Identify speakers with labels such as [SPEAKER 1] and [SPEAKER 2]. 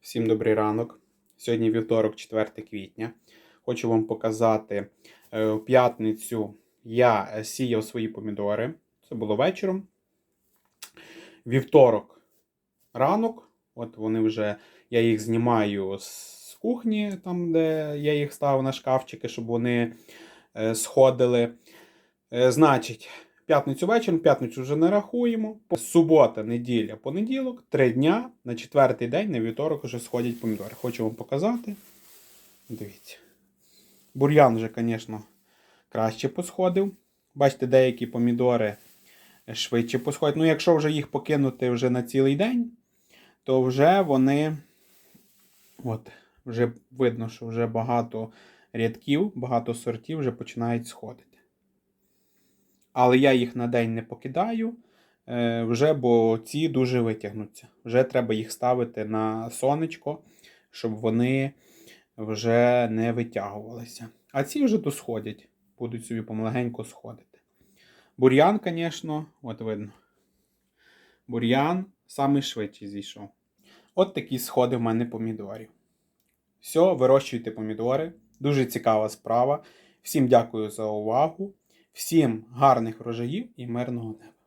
[SPEAKER 1] Всім добрий ранок. Сьогодні вівторок, 4 квітня. Хочу вам показати е, у п'ятницю я е, сіяв свої помідори. Це було вечором. Вівторок ранок. От вони вже, я їх знімаю з кухні, там, де я їх ставив на шкафчики, щоб вони е, сходили. Значить, п'ятницю вечором, п'ятницю вже не рахуємо. Субота, неділя, понеділок, три дня. На четвертий день, на вівторок вже сходять помідори. Хочу вам показати. Дивіться. Бур'ян вже, звісно, краще посходив. Бачите, деякі помідори швидше посходять. Ну, якщо вже їх покинути вже на цілий день, то вже вони. От, вже видно, що вже багато рядків, багато сортів вже починають сходити. Але я їх на день не покидаю, е, вже, бо ці дуже витягнуться. Вже треба їх ставити на сонечко, щоб вони вже не витягувалися. А ці вже досходять, будуть собі помаленьку сходити. Бур'ян, звісно, от видно. Бур'ян самий швидший зійшов. От такі сходи в мене помідорів. Все, вирощуйте помідори. Дуже цікава справа. Всім дякую за увагу. Всім гарних врожаїв і мирного неба.